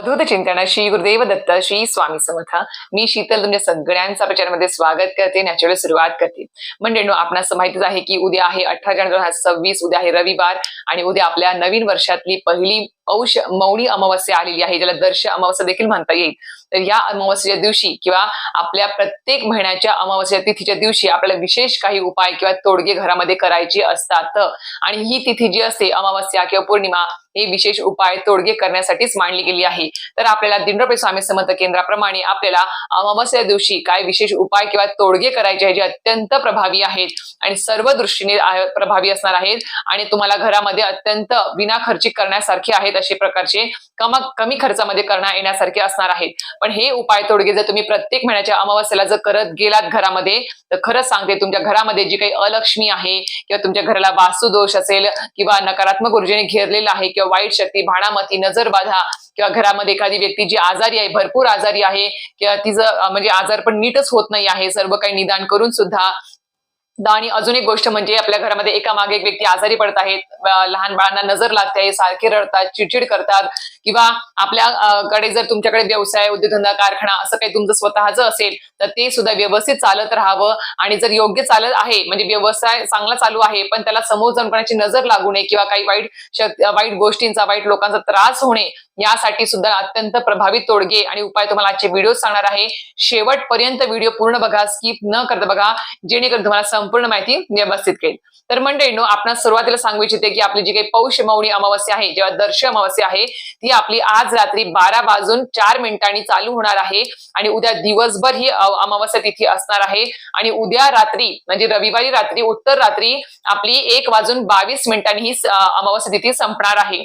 अवधूत चिंतन. श्री गुरुदेव दत्त श्री स्वामी समर्थ. मी शीतल तुमच्या सगळ्यांचा प्रचारामध्ये स्वागत करते. नॅचरल सुरुवात करते. म्हणजे आपणास माहितीच आहे की उद्या आहे अठरा जानेवारी दोन हजार सव्वीस. उद्या आहे रविवार आणि उद्या आपल्या नवीन वर्षातली पहिली औष मौनी अमावस्या आलेली आहे ज्याला दर्श अमावस्या देखील म्हणता येईल. तर या अमावस्येच्या दिवशी किंवा आपल्या प्रत्येक महिन्याच्या अमावस्या तिथीच्या दिवशी आपल्याला विशेष काही उपाय किंवा तोडगे घरामध्ये करायचे असतात. आणि ही तिथी जी असते अमावस्या किंवा पौर्णिमा हे विशेष उपाय तोडगे करण्यासाठीच मांडली गेली आहे. तर आपल्याला दिंडोपे स्वामी समर्थ केंद्राप्रमाणे आपल्याला अमावस्या दिवशी काय विशेष उपाय किंवा तोडगे करायचे आहे जे अत्यंत प्रभावी आहेत आणि सर्व दृष्टीने प्रभावी असणार आहेत आणि तुम्हाला घरामध्ये अत्यंत विना खर्चिक करण्यासारखे आहेत असे प्रकारचे कम कमी खर्चामध्ये करण्या येण्यासारखे असणार आहेत. पण हे उपाय तोडगे जर तुम्ही प्रत्येक महिन्याच्या अमावस्याला जर करत गेलात घरामध्ये तर खरंच सांगते तुमच्या घरामध्ये जी काही अलक्ष्मी आहे किंवा तुमच्या घराला वास्तुदोष असेल किंवा नकारात्मक ऊर्जेने घेरलेला आहे किंवा वाईट शक्ती भाणामती नजर बाधा किंवा घरामध्ये एखादी व्यक्ती जी आजारी आहे भरपूर आजारी आहे किंवा तिचं म्हणजे आजार पण नीटच होत नाही आहे सर्व काही निदान करून सुद्धा आणि अजून एक गोष्ट म्हणजे आपल्या घरामध्ये एका मागे एक व्यक्ती आजारी पडत आहेत लहान बाळांना नजर लागते सारखे रडतात चिडचिड करतात किंवा आपल्याकडे जर तुमच्याकडे व्यवसाय उद्योगधंदा कारखाना असं काही तुमचं स्वतःचं असेल तर ते सुद्धा व्यवस्थित चालत राहावं आणि जर योग्य चालत आहे म्हणजे व्यवसाय चांगला चालू आहे पण त्याला समोर जाऊन कोणाची नजर लागू नये किंवा काही वाईट वाईट गोष्टींचा वाईट लोकांचा त्रास होणे यासाठी सुद्धा अत्यंत प्रभावी तोडगे आणि उपाय तुम्हाला आजचे व्हिडिओ सांगणार आहे. शेवटपर्यंत व्हिडिओ पूर्ण बघा स्किप न करता बघा जेणेकरून तुम्हाला संपूर्ण माहिती व्यवस्थित कळेल. तर मंडळींनो आपण सुरुवातीला सांगू इच्छिते की आपली जी काही पौष मौनी अमावस्या आहे जेव्हा दर्श अमावस्या आहे ती आपली आज रात्री बारा वाजून चार मिनिटांनी चालू होणार आहे आणि उद्या दिवसभर ही अमावस्या तिथी असणार आहे. आणि उद्या रात्री म्हणजे रविवारी रात्री उत्तर रात्री आपली एक वाजून बावीस मिनिटांनी ही अमावस्या तिथी संपणार आहे.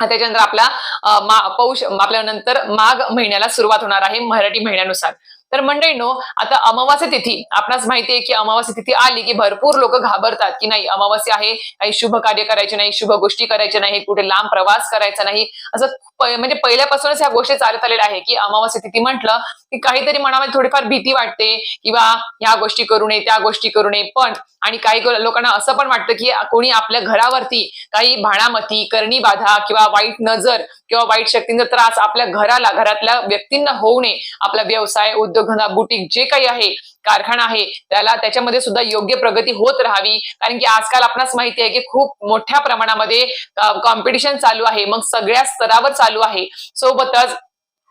त्याच्यानंतर आपला पौष आपल्या नंतर माघ महिन्याला सुरुवात होणार आहे मराठी महिन्यानुसार. तर मंडळीनो आता अमावास्या तिथी आपणास माहिती आहे की अमावास्या तिथी आली की भरपूर लोक घाबरतात की नाही अमावास्या आहे काही शुभ कार्य करायचे नाही शुभ गोष्टी करायच्या नाही कुठे लांब प्रवास करायचा नाही. असं म्हणजे पहिल्यापासूनच ह्या गोष्टी चालत आलेल्या आहे की अमावास्या तिथी म्हटलं की काहीतरी मनामध्ये थोडीफार भीती वाटते किंवा ह्या गोष्टी करू नये त्या गोष्टी करू नये. पण आणि काही लोकांना असं पण वाटतं की कोणी आपल्या घरावरती काही भाणामती करणी बाधा किंवा वाईट नजर किंवा वाईट शक्तींचा त्रास आपल्या घराला घरातल्या व्यक्तींना होऊ नये. आपला व्यवसाय उद्योगधंदा बुटीक जे काही आहे कारखाना आहे त्याला त्याच्यामध्ये सुद्धा योग्य प्रगती होत राहावी. कारण की आजकाल आपणास माहिती आहे की खूप मोठ्या प्रमाणामध्ये कॉम्पिटिशन चालू आहे. मग सगळ्या स्तरावर चालू आहे. सोबतच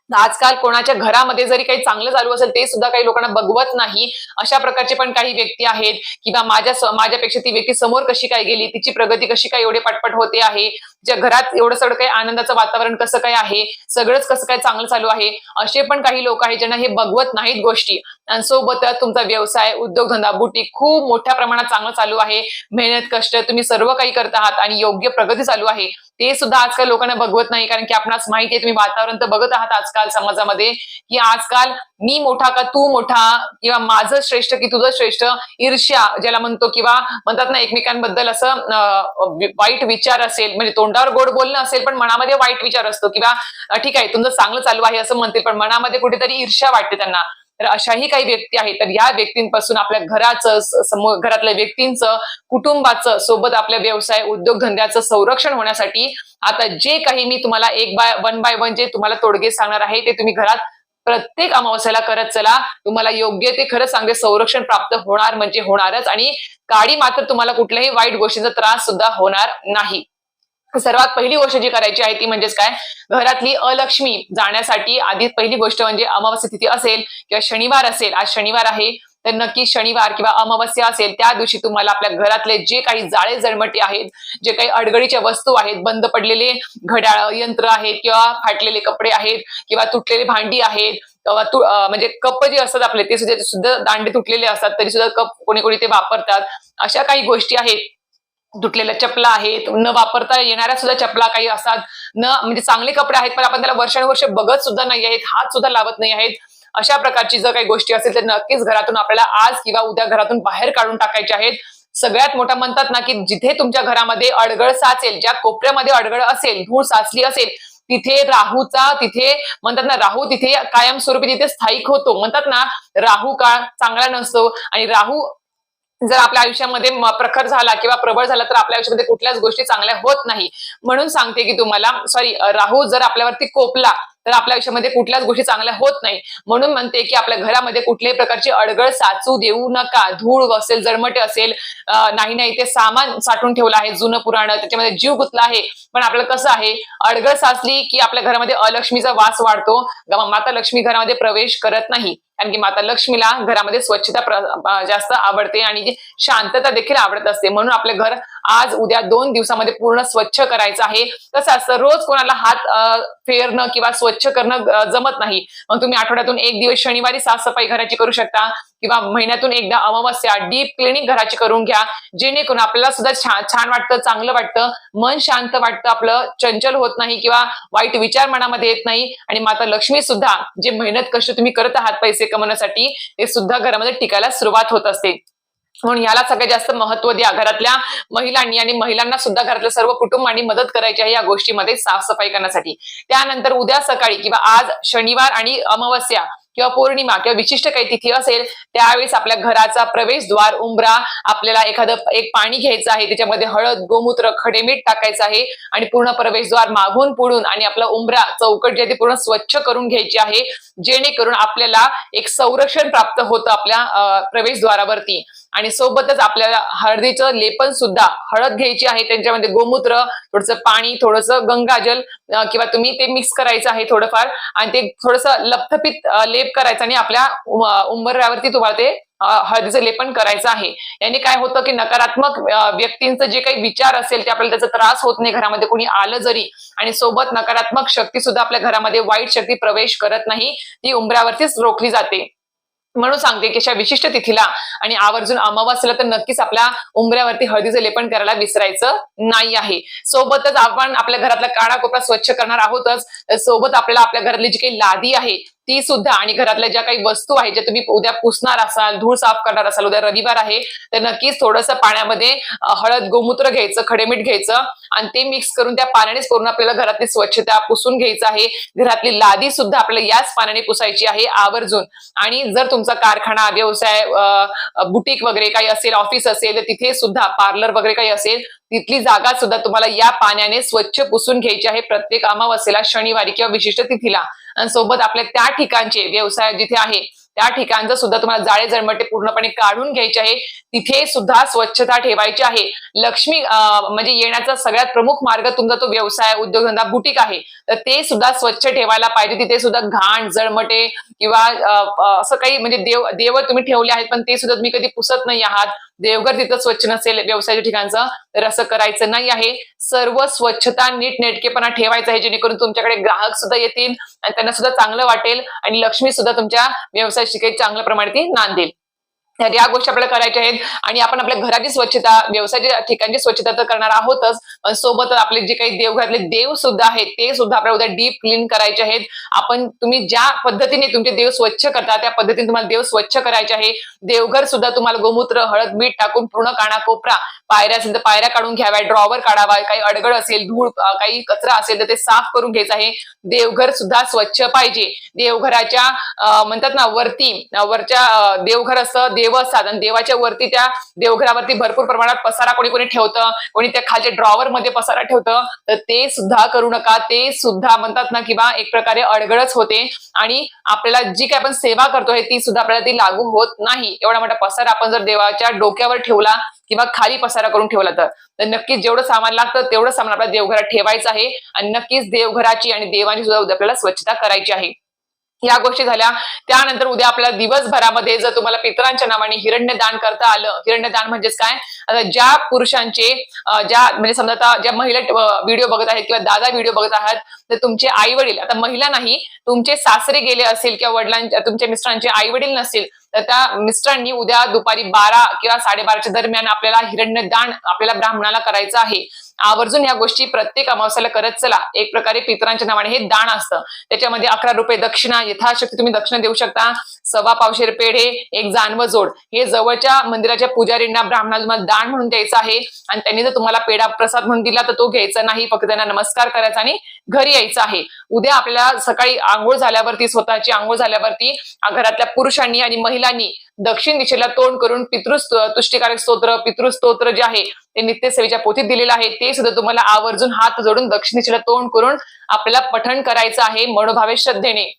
आजकाल कोणाच्या घरामध्ये जरी काही चांगलं चालू असेल ते सुद्धा काही लोकांना बघवत नाही. अशा प्रकारचे पण काही व्यक्ती आहेत. किंवा माझ्या माझ्यापेक्षा ती व्यक्ती समोर कशी काय गेली तिची प्रगती कशी काय एवढे पटपट होते आहे. ज्या घरात एवढं सगळं काही आनंदाचं वातावरण कसं काय आहे सगळंच कसं काय चांगलं चालू आहे असे पण काही लोक आहेत ज्यांना हे बघवत नाहीत गोष्टी. आणि सोबतच तुमचा व्यवसाय उद्योगधंदा बुटीक खूप मोठ्या प्रमाणात चांगलं चालू आहे. मेहनत कष्ट तुम्ही सर्व काही करत आहात आणि योग्य प्रगती चालू आहे. ते सुद्धा आजकाल लोकांना बघवत नाही कारण की आपणास माहिती आहे तुम्ही वातावरण तर बघत आहात आजकाल समाजामध्ये की आजकाल मी मोठा का तू मोठा? किंवा माझं श्रेष्ठ की तुझं श्रेष्ठ? ईर्ष्या ज्याला म्हणतो किंवा म्हणतात ना एकमेकांबद्दल असं वाईट विचार असेल म्हणजे तोंडावर गोड बोलणं असेल पण मनामध्ये वाईट विचार असतो किंवा ठीक आहे तुमचं चांगलं चालू आहे असं म्हणतील पण मनामध्ये कुठेतरी ईर्ष्या वाटते त्यांना. तर अशाही काही व्यक्ती आहेत. तर या व्यक्तींपासून आपल्या घराचं समोर घरातल्या व्यक्तींचं कुटुंबाचं सोबत आपल्या व्यवसाय उद्योगधंद्याचं संरक्षण होण्यासाठी आता जे काही मी तुम्हाला एक बाय वन बाय वन जे तुम्हाला तोडगे सांगणार आहे ते तुम्ही घरात प्रत्येक अमावस्याला करत चला तुम्हाला योग्य ते खरंच चांगले संरक्षण प्राप्त होणार म्हणजे होणारच आणि काळी मात्र तुम्हाला कुठल्याही वाईट गोष्टीचा त्रास सुद्धा होणार नाही. सर्वात पहिली गोष्ट जी करायची आहे ती म्हणजेच काय? घरातली अलक्ष्मी जाण्यासाठी आधी पहिली गोष्ट म्हणजे अमावस्या तिथी असेल किंवा शनिवार असेल. आज शनिवार आहे. तर नक्की शनिवार किंवा अमावस्या असेल त्या दिवशी तुम्हाला आपल्या घरातले जे काही जाळे जळमटे आहेत जे काही अडगडीच्या वस्तू आहेत बंद पडलेले घड्याळ यंत्र आहेत किंवा फाटलेले कपडे आहेत किंवा तुटलेली भांडी आहेत म्हणजे कप जे असतात आपले ते सुद्धा सुद्धा दांडे तुटलेले असतात तरी सुद्धा कप कोणी कोणी ते वापरतात. अशा काही गोष्टी आहेत. तुटलेल्या चपला आहेत न वापरता येणाऱ्या सुद्धा चपला काही असतात. न म्हणजे चांगले कपडे आहेत पण आपण त्याला वर्षानुवर्ष बघत सुद्धा नाही आहेत हात सुद्धा लावत नाही आहेत. अशा प्रकारची जर काही गोष्टी असेल तर नक्कीच घरातून आपल्याला आज किंवा उद्या घरातून बाहेर काढून टाकायच्या आहेत. सगळ्यात मोठा म्हणतात ना की जिथे तुमच्या घरामध्ये अडगळ साचेल ज्या कोपऱ्यामध्ये अडगळ असेल धूळ साचली असेल तिथे राहूचा तिथे म्हणतात ना राहू तिथे कायमस्वरूपी तिथे स्थायिक होतो. म्हणतात ना राहू काळ चांगला नसतो आणि राहू जर आपल्या आयुष्यामध्ये प्रखर झाला किंवा प्रबळ झाला तर आपल्या आयुष्यामध्ये कुठल्याच गोष्टी चांगल्या होत नाही. म्हणून सांगते की तुम्हाला सॉरी राहू जर आपल्यावरती कोपला तर आपल्या आयुष्यामध्ये कुठल्याच गोष्टी चांगल्या होत नाही. म्हणून म्हणते की आपल्या घरामध्ये कुठल्याही प्रकारची अडगळ साचू देऊ नका. धूळ असेल जरमटे असेल नाही नाही ते सामान साठवून ठेवलं आहे जुनं पुराणं. त्याच्यामध्ये जीव गुतला आहे. पण आपल्याला कसं आहे अडगळ साचली की आपल्या घरामध्ये अलक्ष्मीचा वास वाढतो. माता लक्ष्मी घरामध्ये प्रवेश करत नाही. कारण की माता लक्ष्मीला घरामध्ये स्वच्छता जास्त आवडते आणि शांतता देखील आवडत असते. म्हणून आपले घर आज उद्या दोन दिवसामध्ये पूर्ण स्वच्छ करायचं आहे. कसं असतं रोज कोणाला हात फेरणं किंवा स्वच्छ करणं जमत नाही. मग तुम्ही आठवड्यातून एक दिवस शनिवारी साफसफाई घराची करू शकता. किंवा महिन्यातून एकदा अमावस्या डीप क्लिनिक घराची करून घ्या. जेणेकरून आपल्याला सुद्धा छान छान वाटतं चांगलं वाटतं. मन शांत वाटतं आपलं चंचल होत नाही किंवा वाईट विचार मनामध्ये येत नाही. आणि माता लक्ष्मी सुद्धा जे मेहनत कष्ट तुम्ही करत आहात पैसे कमवण्यासाठी ते सुद्धा घरामध्ये टिकायला सुरुवात होत असते. म्हणून याला सगळ्यात जास्त महत्त्व द्या. घरातल्या महिलांनी आणि महिलांना सुद्धा घरातल्या सर्व कुटुंबांनी मदत करायची आहे या गोष्टीमध्ये साफसफाई करण्यासाठी. त्यानंतर उद्या सकाळी किंवा आज शनिवार आणि अमावस्या किंवा पौर्णिमा किंवा विशिष्ट काही तिथी असेल त्यावेळेस आपल्या घराचा प्रवेशद्वार उंबरा आपल्याला एखादं एक पाणी घ्यायचं आहे त्याच्यामध्ये हळद गोमूत्र खडे मीठ टाकायचं आहे आणि पूर्ण प्रवेशद्वार मागून पुढून आणि आपला उंबरा चौकट जे आहे पूर्ण स्वच्छ करून घ्यायची आहे जेणेकरून आपल्याला एक संरक्षण प्राप्त होतं आपल्या प्रवेशद्वारावरती. आणि सोबतच आपल्याला हळदीचं लेपन सुद्धा हळद घ्यायची आहे त्यांच्यामध्ये गोमूत्र थोडस पाणी थोडस गंगाजल किंवा तुम्ही ते मिक्स करायचं आहे थोडंफार आणि ते थोडस लपथपीत लेप करायचं आणि आपल्या उम- उंबऱ्यावरती तुम्हाला ते हळदीचं लेपन करायचं आहे. याने काय होतं की नकारात्मक व्यक्तींचं जे काही विचार असेल ते आपल्याला त्याचा त्रास होत नाही घरामध्ये कोणी आलं जरी आणि सोबत नकारात्मक शक्ती सुद्धा आपल्या घरामध्ये वाईट शक्ती प्रवेश करत नाही ती उंबऱ्यावरतीच रोखली जाते. म्हणून सांगते की अशा विशिष्ट तिथीला आणि आवर्जून अमावास्याला तर नक्कीच आपल्या उंबऱ्यावरती हळदीचं लेपन करायला विसरायचं नाही आहे. सोबतच आपण आपल्या घरातला काळा कोपरा स्वच्छ करणार आहोतच. सोबत आपल्याला आपल्या घरातली जी काही लादी आहे ती सुद्धा आणि घरातल्या ज्या काही वस्तू आहेत ज्या तुम्ही उद्या पुसणार असाल धूळ साफ करणार असाल उद्या रविवार आहे तर नक्कीच थोडंसं पाण्यामध्ये हळद गोमूत्र घ्यायचं खडेमीठ घ्यायचं आणि ते मिक्स करून त्या पाण्यानेच करून आपल्याला घरातली स्वच्छता पुसून घ्यायचं आहे. घरातली लादी सुद्धा आपल्याला याच पाण्याने पुसायची आहे आवर्जून. आणि जर तुमचा कारखाना व्यवसाय बुटीक वगैरे काही असेल ऑफिस असेल तर तिथे सुद्धा पार्लर वगैरे काही असेल तिथली जागा सुद्धा तुम्हाला या पाण्याने स्वच्छ पुसून घ्यायची आहे. प्रत्येक अमावस्येला शनिवारी किंवा विशिष्ट तिथीला. आणि सोबत आपल्या त्या ठिकाणचे व्यवसाय जिथे आहे त्या ठिकाणचं सुद्धा तुम्हाला जाळे जळमटे पूर्णपणे काढून घ्यायचे आहे. तिथे सुद्धा स्वच्छता ठेवायची आहे. लक्ष्मी अं, म्हणजे येण्याचा सगळ्यात प्रमुख मार्ग तुमचा तो व्यवसाय उद्योगधंदा बुटीक आहे. तर ते सुद्धा स्वच्छ ठेवायला पाहिजे. तिथे सुद्धा घाण जळमटे किंवा असं काही म्हणजे देव देव तुम्ही ठेवले आहेत पण ते सुद्धा तुम्ही कधी पुसत नाही आहात. देवघर तिथं स्वच्छ नसेल व्यवसायाच्या ठिकाणचं तर असं करायचं नाही आहे. सर्व स्वच्छता नीट नेटकेपणा ठेवायचं आहे जेणेकरून तुमच्याकडे ग्राहक सुद्धा येतील आणि त्यांना सुद्धा चांगलं वाटेल आणि लक्ष्मी सुद्धा तुमच्या व्यवसायाची काही चांगल्या प्रमाणे ती नांदेल. तर या गोष्टी आपल्याला करायच्या आहेत. आणि आपण आपल्या घराची स्वच्छता व्यवसायाच्या ठिकाणची स्वच्छता तर करणार आहोतच. सोबत सोबतच आपले जे काही देवघरातले देव सुद्धा आहेत ते सुद्धा आपल्याला उद्या डीप क्लीन करायचे आहेत. आपण तुम्ही ज्या पद्धतीने तुमचे देव स्वच्छ करता त्या पद्धतीने तुम्हाला देव स्वच्छ करायचे आहे. देवघर सुद्धा तुम्हाला गोमूत्र हळद मीठ टाकून पूर्ण कानाकोपरा पायऱ्या असेल तर पायऱ्या काढून घ्याव्या ड्रॉवर काढावा काही अडगळ असेल धूळ काही कचरा असेल तर ते साफ करून घ्यायचं आहे. देवघर सुद्धा स्वच्छ पाहिजे. देवघराच्या अं, म्हणतात ना वरती वरच्या देवघर असतं देव आणि देवाच्या वरती त्या देवघरावरती भरपूर प्रमाणात पसारा कोणी कोणी ठेवतं कोणी त्या खालच्या ड्रॉवर मध्ये पसारा ठेवतं तर ते सुद्धा करू नका. ते सुद्धा म्हणतात ना किंवा एक प्रकारे अडगळच होते. आणि आपल्याला जी काही आपण सेवा करतोय ती सुद्धा आपल्याला ती लागू होत नाही. एवढा मोठा पसारा आपण जर देवाच्या डोक्यावर ठेवला किंवा खाली पसारा करून ठेवला तर. नक्कीच जेवढं सामान लागतं तेवढं सामान आपल्या देवघरात ठेवायचं आहे. आणि नक्कीच देवघराची आणि देवाची सुद्धा आपल्याला स्वच्छता करायची आहे. या गोष्टी झाल्या. त्यानंतर उद्या आपल्या दिवसभरामध्ये जर तुम्हाला पितरांच्या नावाने हिरण्यदान करता आलं हिरण्यदान म्हणजेच काय? आता ज्या पुरुषांचे ज्या म्हणजे समजा आता ज्या महिला व्हिडिओ बघत आहेत किंवा दादा व्हिडिओ बघत आहात तर तुमचे आई वडील आता महिला नाही तुमचे सासरे गेले असेल किंवा वडिलांच्या तुमच्या मिस्टरांचे आई वडील नसतील तर त्या मिस्टरांनी उद्या दुपारी बारा किंवा साडेबाराच्या दरम्यान आपल्याला हिरण्यदान आपल्याला ब्राह्मणाला करायचं आहे. आवर्जून या गोष्टी प्रत्येक अमावस्याला करत चला. एक प्रकारे पितरांच्या नावाने हे दान असतं. त्याच्यामध्ये अकरा रुपये दक्षिणा यथाशक्ती तुम्ही दक्षिणा देऊ शकता. सव्वा पावशेर पेढे एक जानव जोड. हे जवळच्या मंदिराच्या पुजारींना ब्राह्मणाला तुम्हाला दान म्हणून द्यायचं आहे. आणि त्यांनी जर तुम्हाला पेढा प्रसाद म्हणून दिला तर तो घ्यायचा नाही. फक्त त्यांना नमस्कार करायचा आणि घरी यायचं आहे. उद्या आपल्याला सकाळी आंघोळ झाल्यावरती स्वतःची आंघोळ झाल्यावरती घरातल्या पुरुषांनी आणि महिलांनी दक्षिण दिशेला तोंड करून पितृ तुष्टीकारक स्तोत्र पितृस्तोत्र जे आहे ते नित्यसेवेच्या पोथीत दिलेलं आहे. ते सुद्धा तुम्हाला आवर्जून हात जोडून दक्षिण दिशेला तोंड करून आपल्याला पठण करायचं आहे मनोभावे श्रद्धेने.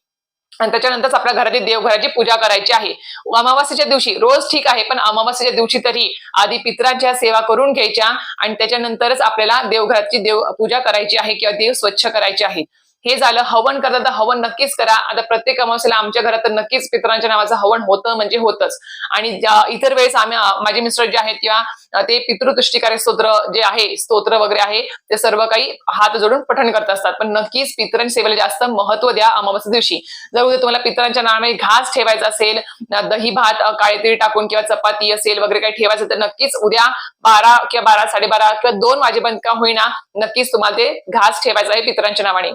आणि त्याच्यानंतरच आपल्या घरातील देवघराची पूजा करायची आहे. अमावास्येच्या दिवशी रोज ठीक आहे पण अमावास्येच्या दिवशी तरी आधी पित्रांच्या सेवा करून घ्यायच्या आणि त्याच्यानंतरच आपल्याला देवघराची देव पूजा करायची आहे किंवा देव स्वच्छ करायचे आहेत. हे झालं हवन करता तर हवन नक्कीच करा. आता प्रत्येक अमावस्याला आमच्या घरात तर नक्कीच पितरांच्या नावाचं हवन होतं म्हणजे होतच. आणि इतर वेळेस आम्ही माझे मिस्टर जे आहेत किंवा ते पितृतुष्टीकारक स्तोत्र जे आहे स्तोत्र वगैरे आहे ते सर्व काही हात जोडून पठण करत असतात. पण नक्कीच पितरांच्या सेवेला जास्त महत्त्व द्या अमावस्या दिवशी. जर उद्या तुम्हाला पितरांच्या नावाने घास ठेवायचा असेल दही भात काळेतरी काळे टाकून किंवा चपाती असेल वगैरे काही ठेवायचं तर नक्कीच उद्या बारा किंवा बारा साडेबारा किंवा दोन वाजेपर्यंत का होईना नक्कीच तुम्हाला ते घास ठेवायचं आहे पितरांच्या नावाने.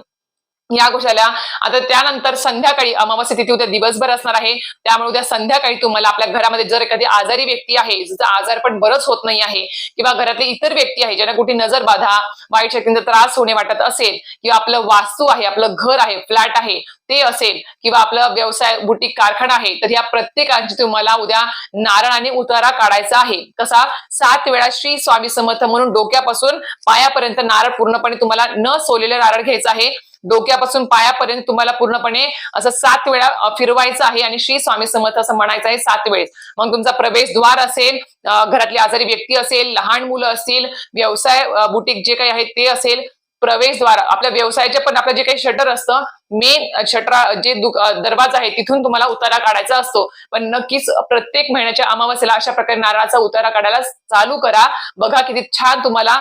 या गोष्टीला. आता त्यानंतर संध्याकाळी अमावस्या तिथी उद्या दिवसभर असणार आहे. त्यामुळे उद्या संध्याकाळी तुम्हाला आपल्या घरामध्ये जर एखादी आजारी व्यक्ती आहे जिचा आजार पण बरंच होत नाही आहे किंवा घरातले इतर व्यक्ती आहे ज्यांना कुठे नजर बाधा वाईट शक्तींचा त्रास होणे वाटत असेल किंवा आपलं वास्तू आहे आपलं घर आहे फ्लॅट आहे ते असेल किंवा आपलं व्यवसाय बुटीक कारखाना आहे तर या प्रत्येकाची तुम्हाला उद्या नारळाने उतारा काढायचा आहे. कसा सात वेळा श्री स्वामी समर्थ म्हणून डोक्यापासून पायापर्यंत नारळ पूर्णपणे तुम्हाला न सोलेलं नारळ घ्यायचं आहे. डोक्यापासून पायापर्यंत तुम्हाला पूर्णपणे असं सात वेळा फिरवायचं आहे आणि श्री स्वामी समर्थ असं म्हणायचं आहे सात वेळेस. मग तुमचा प्रवेशद्वार असेल घरातली आजारी व्यक्ती असेल लहान मुलं असतील व्यवसाय बुटीक जे काही आहे ते असेल प्रवेशद्वार. आपल्या व्यवसायाचे पण आपलं जे काही शटर असतं मेन शटरा जे दरवाजा आहे तिथून तुम्हाला उतारा काढायचा असतो. पण नक्कीच प्रत्येक महिन्याच्या अमावस्येला अशा प्रकारे नारळाचा उतारा काढायला चालू करा. बघा किती छान तुम्हाला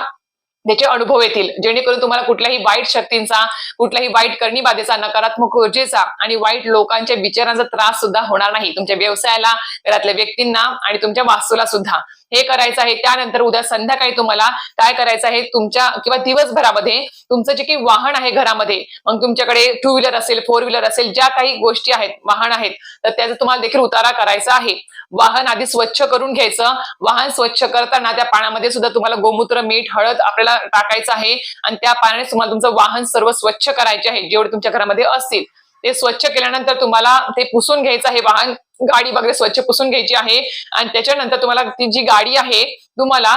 त्याचे अनुभव येतील. जेणेकरून तुम्हाला कुठल्याही वाईट शक्तींचा कुठल्याही वाईट करणीबाधेचा नकारात्मक ऊर्जेचा आणि वाईट लोकांच्या विचारांचा त्रास सुद्धा होणार नाही. तुमच्या व्यवसायाला घरातल्या व्यक्तींना आणि तुमच्या वास्तूला सुद्धा. हे करायचं आहे त्यानंतर उद्या संध्याकाळी तुम्हाला काय करायचं आहे तुमच्या किंवा दिवसभरामध्ये तुमचं जे काही वाहन आहे घरामध्ये मग तुमच्याकडे टू व्हीलर असेल फोर व्हीलर असेल ज्या काही गोष्टी आहेत वाहन आहेत तर त्याचा तुम्हाला देखील उतारा करायचा आहे. वाहन आधी स्वच्छ करून घ्यायचं. वाहन स्वच्छ करताना त्या पाण्यामध्ये सुद्धा तुम्हाला गोमूत्र मीठ हळद आपल्याला टाकायचं आहे. आणि त्या पाण्याने तुम्हाला तुमचं वाहन सर्व स्वच्छ करायचे आहे जेवढे तुमच्या घरामध्ये असतील. ते स्वच्छ केल्यानंतर तुम्हाला ते पुसून घ्यायचं आहे. वाहन गाडी वगैरे स्वच्छ पुसून घ्यायची आहे. आणि त्याच्यानंतर तुम्हाला ती जी गाडी आहे तुम्हाला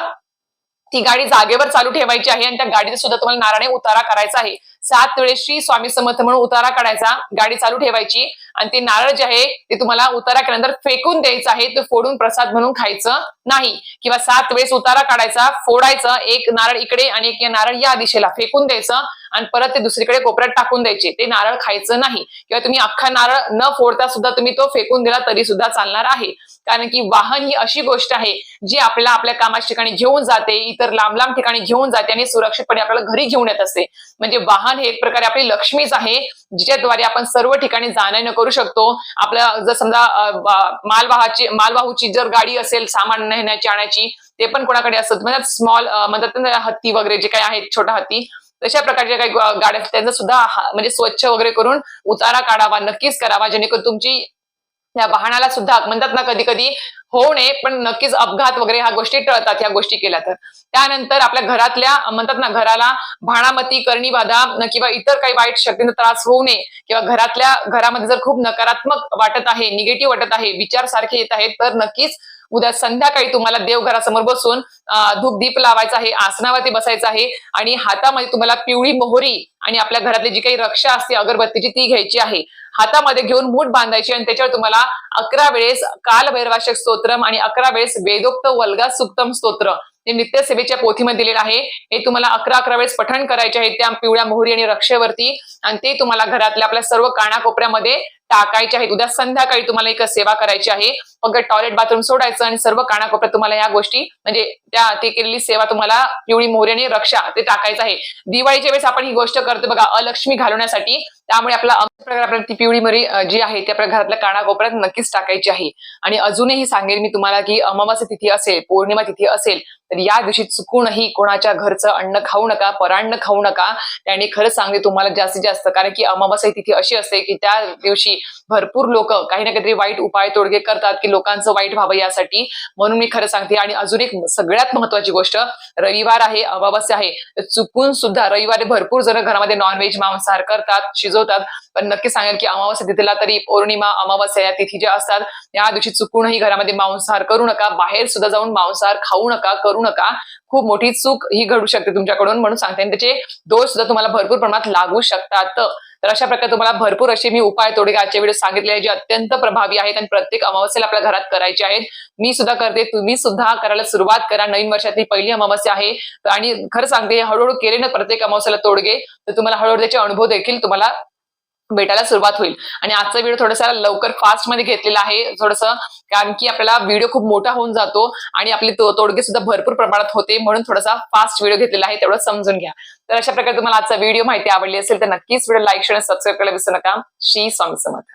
ती गाडी जागेवर चालू ठेवायची आहे आणि त्या गाडीचा सुद्धा तुम्हाला नारायणे उतारा करायचा आहे. सात वेळेस श्री स्वामी समर्थ म्हणून उतारा काढायचा गाडी चालू ठेवायची आणि ते नारळ जे आहे ते तुम्हाला उतारा केल्यानंतर फेकून द्यायचं आहे. ते फोडून प्रसाद म्हणून खायचं नाही. किंवा सात वेळेस उतारा काढायचा फोडायचं एक नारळ इकडे आणि एक नारळ या दिशेला फेकून द्यायचं आणि परत ते दुसरीकडे कोपऱ्यात टाकून द्यायचे. ते नारळ खायचं नाही. किंवा तुम्ही अख्खा नारळ न फोडता सुद्धा तुम्ही तो फेकून दिला तरी सुद्धा चालणार आहे. कारण की वाहन ही अशी गोष्ट आहे जी आपल्याला आपल्या कामाच्या ठिकाणी घेऊन जाते इतर लांब लांब ठिकाणी घेऊन जाते आणि सुरक्षितपणे आपल्याला घरी घेऊन येत असते. म्हणजे वाहन हे एक प्रकारे आपली लक्ष्मीच आहे जिच्याद्वारे आपण सर्व ठिकाणी जाणं करू शकतो. आपल्या जर समजा मालवाहाची मालवाहूची जर गाडी असेल सामान नेण्याची आणायची ते पण कोणाकडे असत. म्हणजे स्मॉल म्हणतात ना हत्ती वगैरे जे काही आहेत छोटा हत्ती तशा प्रकारच्या काही गाड्या त्यांचा सुद्धा म्हणजे स्वच्छ वगैरे करून उतारा काढावा नक्कीच करावा जेणेकरून तुमची या वाहनाला सुद्धा म्हणतात ना कधी कधी होऊ नये पण नक्कीच अपघात वगैरे ह्या गोष्टी टळतात ह्या गोष्टी केल्या तर. त्यानंतर आपल्या घरातल्या म्हणतात ना घराला भाणामती करणी बाधा किंवा इतर काही वाईट शक्तींचा त्रास होऊ नये किंवा घरातल्या घरामध्ये जर खूप नकारात्मक वाटत आहे निगेटिव्ह वाटत आहे विचार सारखे येत आहेत तर नक्कीच उद्या संध्याकाळी तुम्हाला देवघरासमोर बसून अं, धूप दीप लावायचा आहे आसनावरती बसायचं आहे आणि हातामध्ये तुम्हाला पिवळी मोहरी आणि आपल्या घरातली जी काही रक्षा असते अगरबत्तीची ती घ्यायची आहे. हातामध्ये घेऊन मूठ बांधायची आणि त्याच्यावर तुम्हाला अकरा वेळेस कालभैरवाशक स्तोत्रम आणि अकरा वेळेस वेदोक्त वल्गा सुक्तम स्तोत्र हे नित्यसेवेच्या पोथीमध्ये दिलेलं आहे. हे तुम्हाला अकरा अकरा वेळेस पठण करायचे आहे त्या पिवळ्या मोहरी आणि रक्षेवरती. आणि ते तुम्हाला घरातल्या आपल्या सर्व कानाकोपऱ्यामध्ये टाकायचे आहेत उद्या संध्याकाळी तुम्हाला एक सेवा करायची आहे. फक्त टॉयलेट बाथरूम सोडायचं आणि सर्व कानाकोपऱ्यात तुम्हाला या गोष्टी म्हणजे त्या ते केलेली सेवा तुम्हाला पिवळी मोहरी रक्षा ते टाकायचं आहे. दिवाळीच्या वेळेस आपण ही गोष्ट करतो बघा अलक्ष्मी घालवण्यासाठी. त्यामुळे आपला आपल्याला ती पिवळी मोरी जी आहे ती आपल्या घरातल्या कानाकोपऱ्यात नक्कीच टाकायची आहे. आणि अजूनही सांगेल मी तुम्हाला की अमावास्या तिथी असेल पौर्णिमा तिथी असेल तर या दिवशी चुकूनही कोणाच्या घरचं अन्न खाऊ नका परान्न खाऊ नका. त्याने खरंच सांगते तुम्हाला जास्तीत जास्त कारण की अमावास्या तिथी अशी असते की त्या दिवशी भरपूर लोक काही ना काहीतरी वाईट उपाय तोडगे करतात की लोकांचं वाईट व्हावं यासाठी. म्हणून मी खरं सांगते आणि अजून एक सगळ्यात महत्वाची गोष्ट रविवार आहे अमावस्या आहे. चुकून सुद्धा रविवारी भरपूर जण घरामध्ये नॉनव्हेज मांसाहार करतात शिजवतात. पण नक्की सांगेल की अमावस्या तिथीला तरी पौर्णिमा अमावस्या या तिथी ज्या असतात या दिवशी चुकूनही घरामध्ये मांसाहार करू नका. बाहेर सुद्धा जाऊन मांसाहार खाऊ नका करू नका. खूप मोठी चूक ही घडू शकते तुमच्याकडून म्हणून सांगते. आणि त्याचे दोष सुद्धा तुम्हाला भरपूर प्रमाणात लागू शकतात. तर अशा प्रकारे तुम्हाला भरपूर असे मी उपाय तोडगे आजच्या व्हिडिओ सांगितले आहे जे अत्यंत प्रभावी आहेत आणि प्रत्येक अमावस्येला आपल्या घरात करायचे आहेत. मी सुद्धा करते तुम्ही सुद्धा करायला सुरुवात करा. नवीन वर्षातली पहिली अमावस्या आहे. आणि खरं सांगते हळूहळू केले ना प्रत्येक अमावस्याला तोडगे तर तुम्हाला हळूहळू त्याचे अनुभव देखील तुम्हाला भेटायला सुरुवात होईल. आणि आजचा व्हिडिओ थोडासा लवकर फास्टमध्ये घेतलेला आहे. थोडस कारण की आपल्याला व्हिडिओ खूप मोठा होऊन जातो आणि आपले तो- तोडगे सुद्धा भरपूर प्रमाणात होते म्हणून थोडासा फास्ट व्हिडिओ घेतलेला आहे तेवढं समजून घ्या. तर अशा प्रकारे तुम्हाला आजचा व्हिडिओ माहिती आवडली असेल तर नक्कीच व्हिडिओ लाईक शेअर सबस्क्राईब करायला विसरू नका. श्री स्वामी समर्थ.